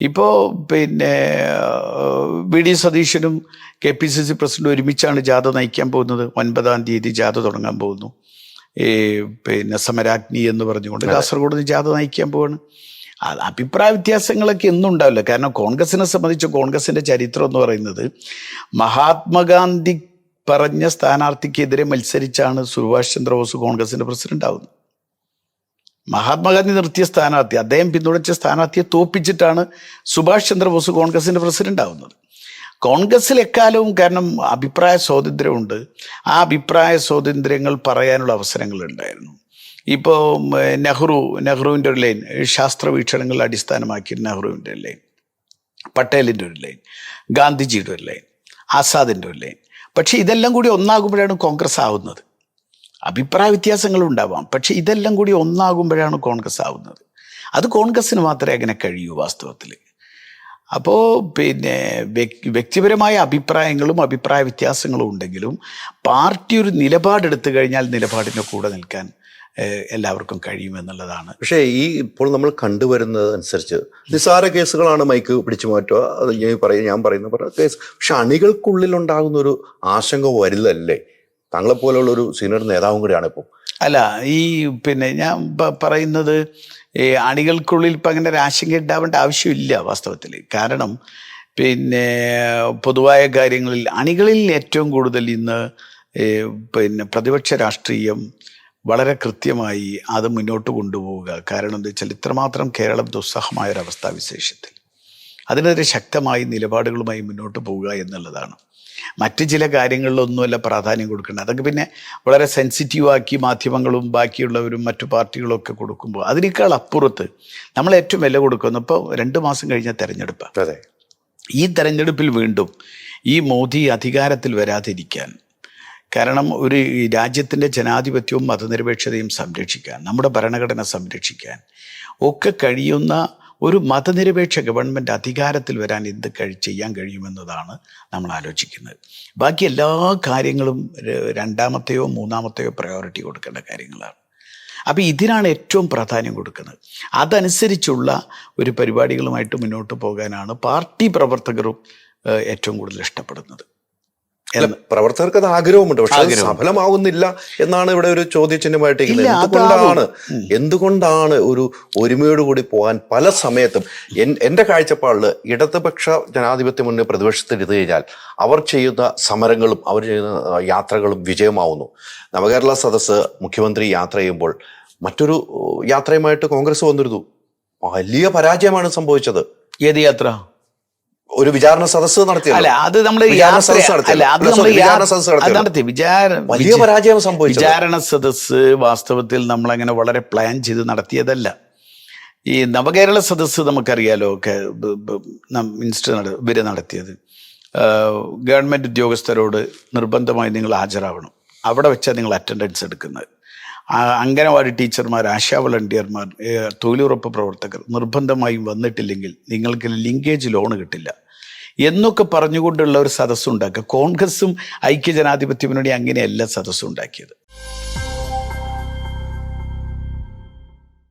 ഇപ്പോൾ പിന്നെ V D സതീശനും കെ പി സി സി പ്രസിഡന്റും ഒരുമിച്ചാണ് ജാഥ നയിക്കാൻ പോകുന്നത്. ഒൻപതാം തീയതി ജാഥ തുടങ്ങാൻ പോകുന്നു. ഈ പിന്നെ സമരാഗ്നി എന്ന് പറഞ്ഞുകൊണ്ട് കാസർഗോഡ് നിന്ന് ജാഥ നയിക്കാൻ പോവാണ്. അഭിപ്രായ വ്യത്യാസങ്ങളൊക്കെ എന്നും ഉണ്ടാവില്ല. കാരണം കോൺഗ്രസിനെ സംബന്ധിച്ച് കോൺഗ്രസിന്റെ ചരിത്രം എന്ന് പറയുന്നത് മഹാത്മാഗാന്ധി പറഞ്ഞ സ്ഥാനാർത്ഥിക്കെതിരെ മത്സരിച്ചാണ് സുഭാഷ് ചന്ദ്രബോസ് കോൺഗ്രസിന്റെ പ്രസിഡന്റ് ആവുന്നത് മഹാത്മാഗാന്ധി നിർത്തിയ സ്ഥാനാർത്ഥി അദ്ദേഹം പിന്തുണച്ച സ്ഥാനാർത്ഥിയെ തോപ്പിച്ചിട്ടാണ് സുഭാഷ് ചന്ദ്രബോസ് കോൺഗ്രസിന്റെ പ്രസിഡന്റ് ആവുന്നത്. കോൺഗ്രസിൽ എക്കാലവും കാരണം അഭിപ്രായ സ്വാതന്ത്ര്യമുണ്ട്. ആ അഭിപ്രായ സ്വാതന്ത്ര്യങ്ങൾ പറയാനുള്ള അവസരങ്ങൾ ഉണ്ടായിരുന്നു. ഇപ്പോൾ നെഹ്റു നെഹ്റുവിന്റെ ഒരു ലൈൻ ശാസ്ത്ര വീക്ഷണങ്ങൾ അടിസ്ഥാനമാക്കി നെഹ്റുവിന്റെ ഒരു ലൈൻ പട്ടേലിന്റെ ഒരു ലൈൻ ഗാന്ധിജിയുടെ ഒരു ലൈൻ ആസാദിന്റെ ഒരു ലൈൻ. പക്ഷേ ഇതെല്ലാം കൂടി ഒന്നാകുമ്പോഴാണ് കോൺഗ്രസ് ആവുന്നത്. അഭിപ്രായ വ്യത്യാസങ്ങൾ ഉണ്ടാവാം. പക്ഷെ ഇതെല്ലാം കൂടി ഒന്നാകുമ്പോഴാണ് കോൺഗ്രസ് ആവുന്നത്. അത് കോൺഗ്രസ്സിന് മാത്രമേ അങ്ങനെ കഴിയൂ വാസ്തവത്തിൽ അപ്പോൾ പിന്നെ വ്യക്- വ്യക്തിപരമായ അഭിപ്രായങ്ങളും അഭിപ്രായ വ്യത്യാസങ്ങളും ഉണ്ടെങ്കിലും പാർട്ടി ഒരു നിലപാടെടുത്തു കഴിഞ്ഞാൽ നിലപാടിന്റെ കൂടെ നിൽക്കാൻ എല്ലാവർക്കും കഴിയുമെന്നുള്ളതാണ് പക്ഷേ ഈ ഇപ്പോൾ നമ്മൾ കണ്ടുവരുന്നത് അനുസരിച്ച് നിസ്സാര കേസുകളാണ് മൈക്ക് പിടിച്ചു മാറ്റുക. അത് ഞാൻ പറയുന്ന ഞാൻ പറയുന്ന കേസ്. പക്ഷെ അണികൾക്കുള്ളിൽ ഉണ്ടാകുന്ന ഒരു ആശങ്ക വലുതല്ലേ താങ്കളെ പോലെയുള്ള ഒരു സീനിയർ നേതാവും കൂടിയാണ് ഇപ്പോൾ അല്ല ഈ പിന്നെ ഞാൻ പറയുന്നത് ഈ അണികൾക്കുള്ളിൽ ഇപ്പം അങ്ങനെ ഒരു ആശങ്ക ഉണ്ടാവേണ്ട ആവശ്യമില്ല വാസ്തവത്തിൽ. കാരണം പിന്നെ പൊതുവായ കാര്യങ്ങളിൽ അണികളിൽ ഏറ്റവും കൂടുതൽ ഇന്ന് പിന്നെ പ്രതിപക്ഷ രാഷ്ട്രീയം വളരെ കൃത്യമായി അത് മുന്നോട്ട് കൊണ്ടുപോവുക. കാരണം എന്താ വെച്ചാൽ ഇത്രമാത്രം കേരളം ദുസ്സഹമായ ഒരു അവസ്ഥാവിശേഷത്തിൽ അതിനെതിരെ ശക്തമായി നിലപാടുകളുമായി മുന്നോട്ട് പോവുക എന്നുള്ളതാണ്. മറ്റ് ചില കാര്യങ്ങളിലൊന്നുമല്ല പ്രാധാന്യം കൊടുക്കേണ്ടത്. അതൊക്കെ പിന്നെ വളരെ സെൻസിറ്റീവാക്കി മാധ്യമങ്ങളും ബാക്കിയുള്ളവരും മറ്റു പാർട്ടികളൊക്കെ കൊടുക്കുമ്പോൾ അതിനേക്കാൾ അപ്പുറത്ത് നമ്മൾ ഏറ്റവും വില കൊടുക്കുന്നു ഇപ്പോൾ രണ്ട് മാസം കഴിഞ്ഞ തെരഞ്ഞെടുപ്പ്. അതെ. ഈ തെരഞ്ഞെടുപ്പിൽ വീണ്ടും ഈ മോദി അധികാരത്തിൽ വരാതിരിക്കാൻ കാരണം ഒരു രാജ്യത്തിന്റെ ജനാധിപത്യവും മതനിരപേക്ഷതയും സംരക്ഷിക്കാൻ നമ്മുടെ ഭരണഘടന സംരക്ഷിക്കാൻ ഒക്കെ കഴിയുന്ന ഒരു മതനിരപേക്ഷ ഗവൺമെന്റ് അധികാരത്തിൽ വരാൻ എന്ത് കഴി ചെയ്യാൻ കഴിയുമെന്നതാണ് നമ്മൾ ആലോചിക്കുന്നത്. ബാക്കി എല്ലാ കാര്യങ്ങളും രണ്ടാമത്തെയോ മൂന്നാമത്തെയോ പ്രയോറിറ്റി കൊടുക്കേണ്ട കാര്യങ്ങളാണ്. അപ്പോൾ ഇതിനാണ് ഏറ്റവും പ്രാധാന്യം കൊടുക്കുന്നത്. അതനുസരിച്ചുള്ള ഒരു പരിപാടികളുമായിട്ട് മുന്നോട്ട് പോകാനാണ് പാർട്ടി പ്രവർത്തകരും ഏറ്റവും കൂടുതൽ ഇഷ്ടപ്പെടുന്നത്. പ്രവർത്തകർക്ക് അത് ആഗ്രഹമുണ്ട് പക്ഷെ സഫലമാകുന്നില്ല എന്നാണ് ഇവിടെ ഒരു ചോദ്യചിഹ്നമായിട്ട് എന്തുകൊണ്ടാണ്? എന്തുകൊണ്ടാണ് ഒരു ഒരുമയോട് കൂടി പോകാൻ പല സമയത്തും എന്റെ എന്റെ കാഴ്ചപ്പാടിൽ ഇടതുപക്ഷ ജനാധിപത്യ മുന്നേ പ്രതിപക്ഷത്തിൽ ഇരുന്ന് കഴിഞ്ഞാൽ അവർ ചെയ്യുന്ന സമരങ്ങളും അവർ ചെയ്യുന്ന യാത്രകളും വിജയമാവുന്നു. നവകേരള സദസ്സ് മുഖ്യമന്ത്രി യാത്ര ചെയ്യുമ്പോൾ മറ്റൊരു യാത്രയുമായിട്ട് കോൺഗ്രസ് വന്നിരുന്നു. വലിയ പരാജയമാണ് സംഭവിച്ചത്. ഏത് യാത്ര? ഒരു വിചാരണ സദസ്സ് നടത്തിയത് അല്ല അത് സദസ്സ് നടത്തി വലിയ പരാജയം സംഭവിച്ചു വിചാരണ സദസ്സ് വാസ്തവത്തിൽ നമ്മൾ അങ്ങനെ വളരെ പ്ലാൻ ചെയ്ത് നടത്തിയതല്ല. ഈ നവകേരള സദസ്സ് നമുക്കറിയാലോ ഒക്കെ മിനിസ്റ്റർ നട ഇവർ നടത്തിയത്. ഗവൺമെന്റ് ഉദ്യോഗസ്ഥരോട് നിർബന്ധമായി നിങ്ങൾ ഹാജരാവണം. അവിടെ വെച്ചാൽ നിങ്ങൾ അറ്റൻഡൻസ് എടുക്കുന്നത്. അംഗനവാടി ടീച്ചർമാർ ആശാ വളണ്ടിയർമാർ തൊഴിലുറപ്പ് പ്രവർത്തകർ നിർബന്ധമായും വന്നിട്ടില്ലെങ്കിൽ നിങ്ങൾക്ക് ലിങ്കേജ് ലോൺ കിട്ടില്ല. എന്നൊക്കെ പറഞ്ഞുകൊണ്ടുള്ള ഒരു സദസ്സുണ്ടാക്കുക. കോൺഗ്രസും ഐക്യജനാധിപത്യ മുന്നണി അങ്ങനെയല്ല സദസ്സ് ഉണ്ടാക്കിയത്